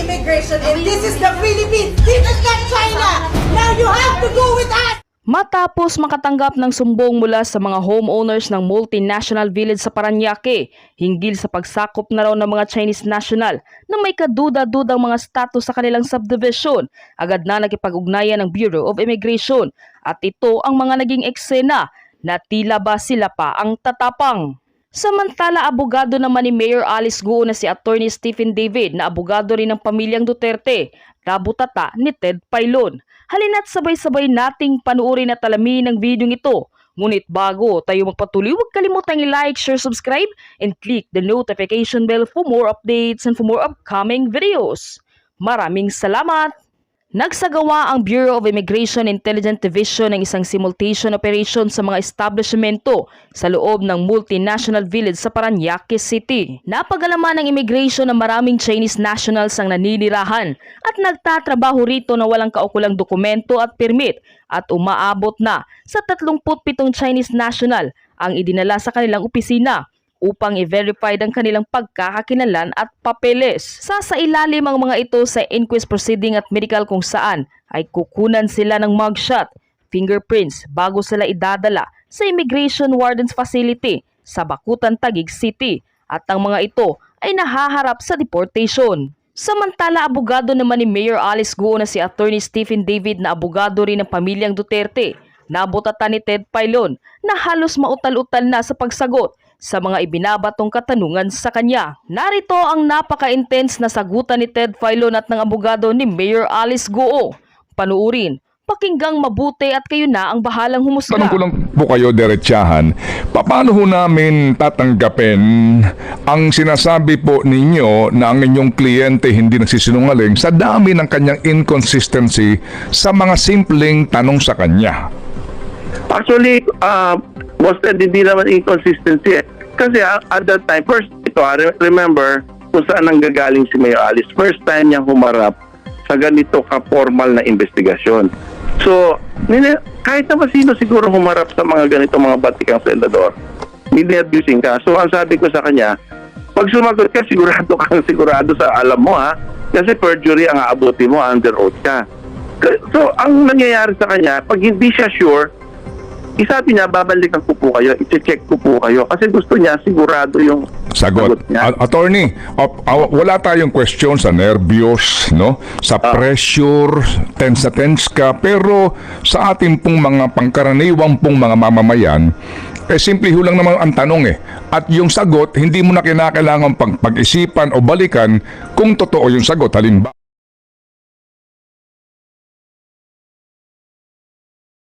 immigration and this is the Philippines. This is not China. Now you have to go with us. Matapos makatanggap ng sumbong mula sa mga homeowners ng multinational village sa Paranaque hinggil sa pagsakop na raw ng mga Chinese national na may kaduda-dudang mga status sa kanilang subdivision, agad na nakipag-ugnayan ng Bureau of Immigration at ito ang mga naging eksena na tila ba sila pa ang tatapang. Samantala, abogado naman ni Mayor Alice Guo na si Attorney Stephen David na abogado rin ng pamilyang Duterte, nabutata ni Ted Pailon. Halina't sabay-sabay nating panuorin at alamin ang video ito. Ngunit bago tayo magpatuloy, huwag kalimutang i-like, share, subscribe, and click the notification bell for more updates and for more upcoming videos. Maraming salamat! Nagsagawa ang Bureau of Immigration Intelligence Division ng isang simultation operation sa mga establishmento sa loob ng multinational village sa Paranaque City. Napagalaman ng immigration na maraming Chinese nationals ang naninirahan at nagtatrabaho rito na walang kaukulang dokumento at permit at umaabot na sa 37 Chinese national ang idinala sa kanilang opisina upang i-verify ang kanilang pagkakakinalan at papeles. Sasailalim ang mga ito sa inquest proceeding at medical kung saan ay kukunan sila ng mugshot, fingerprints bago sila idadala sa Immigration Wardens Facility sa Bakutan, Taguig City at ang mga ito ay nahaharap sa deportation. Samantala, abogado naman ni Mayor Alice Guo na si Attorney Stephen David na abogado rin ng pamilyang Duterte nabutatan ni Ted Pailon na halos mautal-utal na sa pagsagot sa mga ibinabatong katanungan sa kanya. Narito ang napaka-intense na sagutan ni Ted Pailon at ng abogado ni Mayor Alice Goo. Panuurin, pakinggang mabuti at kayo na ang bahalang humusga. Tanong ko lang po kayo diretsahan, paano ho namin tatanggapin ang sinasabi po ninyo na ang inyong kliyente hindi nagsisinungaling sa dami ng kanyang inconsistency sa mga simpleng tanong sa kanya? Actually, uh, Boston, hindi naman inconsistency eh. Kasi uh, at that time, first, ito, ah, re- remember kung saan nanggagaling si Mayor Alice. First time niyang humarap sa ganito ka-formal na investigasyon. So, kahit naman sino siguro humarap sa mga ganito mga batikang senador, ninervusing ka. So, ang sabi ko sa kanya, pag sumagot ka, sigurado kang sigurado sa alam mo ha. Kasi perjury ang aabuti mo, under oath ka. So, ang nangyayari sa kanya, pag hindi siya sure, isabi niya, babalikan ko po kayo, i-check ko po kayo. Kasi gusto niya, sigurado yung Sagot. niya. A- attorney, op- aw- wala tayong question sa nervyos, no? Sa pressure, tense na tense ka, pero sa ating pong mga pangkaraniwang pong mga mamamayan, eh simple ho lang naman ang tanong eh. At yung sagot, hindi mo na kinakailangan pag- pag-isipan o balikan kung totoo yung sagot. Halimbawa,